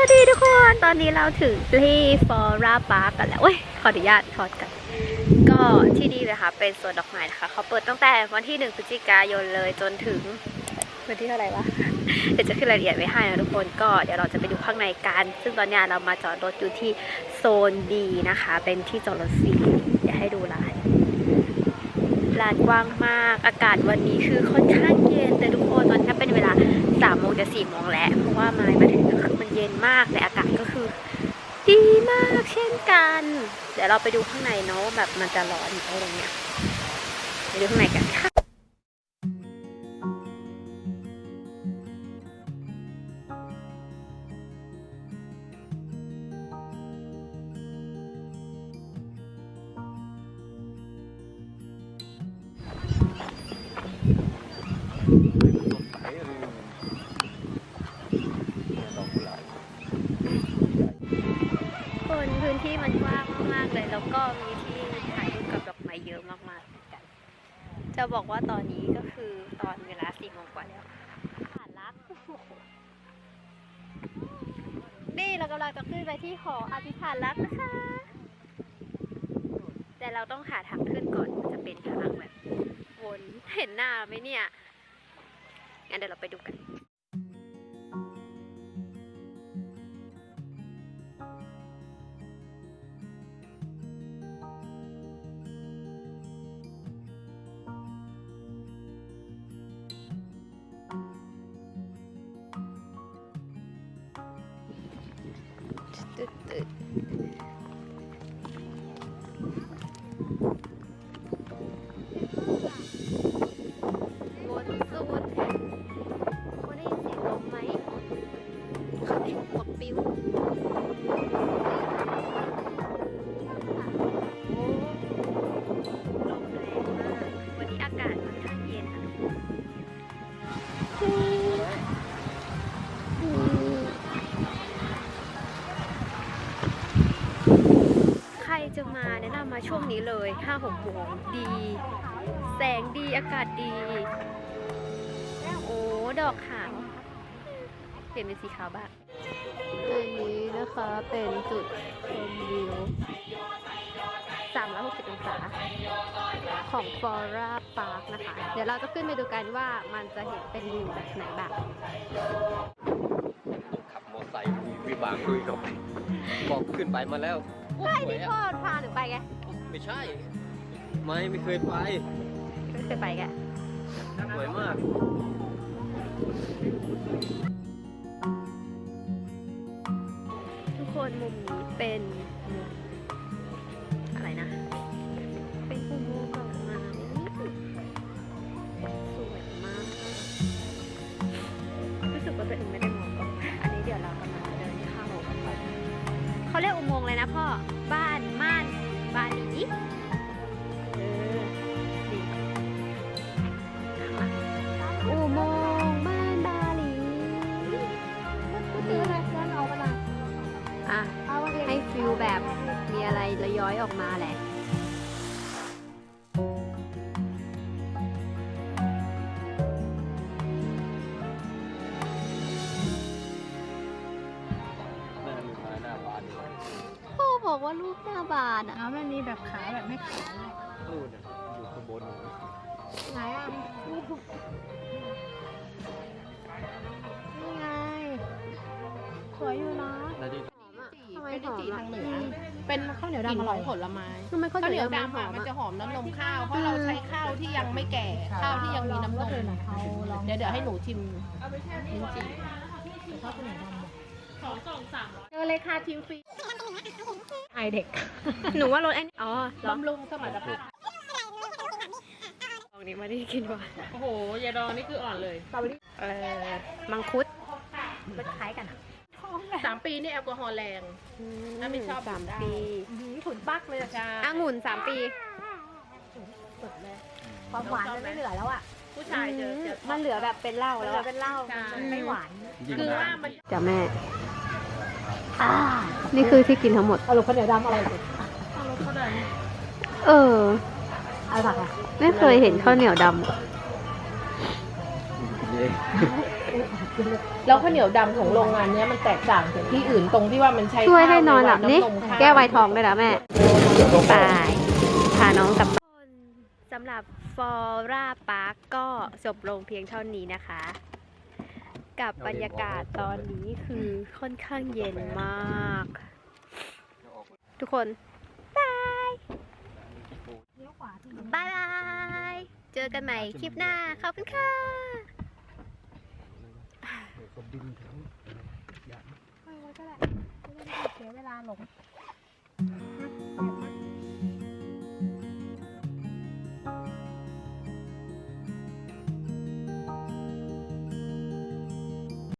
วัสดีทุกคน ตอนนี้เราถึงที่ฟอร่าพาร์กกันแล้วเว้ย ขออนุญาตถอดกัน ก็ที่นี่เลยค่ะ เป็นสวนดอกไม้นะคะ เขาเปิดตั้งแต่วันที่ 1 พฤศจิกายนเลยจนถึงวันที่เท่าไหร่วะ เดี๋ยวจะขึ้นรายละเอียดไว้ให้นะทุกคน ก็เดี๋ยวเราจะไปดูข้างในกัน ซึ่งตอนนี้เรามาจอดรถอยู่ที่โซน B นะคะ เป็นที่จอดรถฟรีเดี๋ยวให้ดูร้านลานกว้างมาก อากาศวันนี้คือค่อนข้างเย็นแต่ทุกคนตอน เป็นเวลาสามโมงจะสี่โมงแล้วเพราะว่าไม้มาถึงคือมันเย็นมากแต่อากาศก็คือ ดีมากเช่นกัน เดี๋ยวเราไปดูข้างในเนาะว่าแบบมันจะร้อนอะไรเงี้ยไปดูข้างในกันค่ะ แล้วก็มีที่ถ่ายรูปกับดอกไม้เยอะมากๆเหมือนกัน จะบอกว่าตอนนี้ก็คือตอนเวลาสี่โมงกว่าแล้วผ่านลักนี่เรากำลังจะขึ้นไปที่หออธิษฐานรักนะคะ แต่เราต้องหาทางขึ้นก่อนมันจะเป็นทางแบบวนเห็นหน้าไหมเนี่ยงั้นเดี๋ยวเราไปดูกัน มาแนะนำมาช่วงนี้เลยห้าหกโมงดี แสงดีอากาศดี โอ้ดอกขาวเปลี่ยนเป็นสีขาวบ้างอันนี้นะคะเป็นจุดชมวิว 360 องศาของฟอร่าพาร์คนะคะ เดี๋ยวเราจะขึ้นไปดูกันว่ามันจะเห็นเป็นวิวแบบไหนบ้างขับมอไซค์วิบากคุยกับบอกขึ้นไปมาแล้ว ใช่ที่พ่อพาหนูไปไงไม่ใช่ ไม่ไม่เคยไปไม่เคยไปแกสวยมาก ทุกคนมุมนี้เป็นมุม เขาเรียกอุโมงค์เลยนะพ่อ บ้านม่านบาหลีเออนี่อุโมงค์บ้านบาหลีซื้ออะไรร้านเอาไปละอะเอาไปให้ฟิลแบบมีอะไรระย้อยออกมาแหละ บอกว่าลูกหน้าบานอะเอามันมีแบบขาวแบบไม่ขาวเลยนู่นน่ะอยู่ข้างบนนู่นไหนอะนี่ไง สวยอยู่นะนาทีทำไมเป็นหอมสีอะทางเหนือเป็นข้าวเหนียวกลิ่นดำอขร่ออยงผลไม้ทำไมข้าวข้าวเหเหนีนียยววดำดำหออะมมันอะจะหอมน้ำนมข้าวเพราะเราใช้ข้าวที่ยังไม่แก่ข้าวที่ยังมีน้ำนมเขาลองเดี๋ยวเดี๋ยวให้หนูชิมลิ้นจี่ข้าวเหนียวดำเจอเลยค่ะชิมฟรี ไอเด็ก หนูว่ารสไอ้นี่อ๋อเหรอบำรุงสมรรถภาพลองนี้มาได้กินว่ะโอ้โหยาดองนี่คืออ่อนเลยเออมังคุดมันคล้ายกันอะสามปีนี่แอลกอฮอล์แรงถ้าไม่ชอบสามได้ปีถุนปักเลยจ้าองุ่นสามปีสุดเลยความหวานมันไม่เหลือแล้วอะผู้ชายเจอเจอมันเหลือแบบเป็นเหล้ามันแล้วเหลืออะเป็นเหล้าใช่มันไม่หวานยิ่งคือนาว่านมันจ้ะแม่ นี่คือที่กินทั้งหมดสรุปข้าวเหนียวดำอร่อยสุดเอารถเขาเดินเออเอาผักอะไม่เคยเห็นข้าวเหนียวดำเย้อแล้วข้าวเหนียวดำของโรงงานเนี้ยมันแตกต่างจากที่อื่นตรงที่ว่ามันใช้ช่วยข้าให้นอนหลับนี่ใวัำมข้าวแก้ไวน์ทองด้วยนะแม่ไปพาน้องกลับบ้านสำหรับฟอร่าปาร์กก็จบลงเพียงเท่านี้นะคะ กับบรรยากาศตอนนี้คือค่อนข้างเย็นมาก ทุกคนบายบายบายเจอกันใหม่คลิปหน้า ขอบคุณค่ะค่อยไว้ก็ได้ไม่ต้องเสียเวลาหลง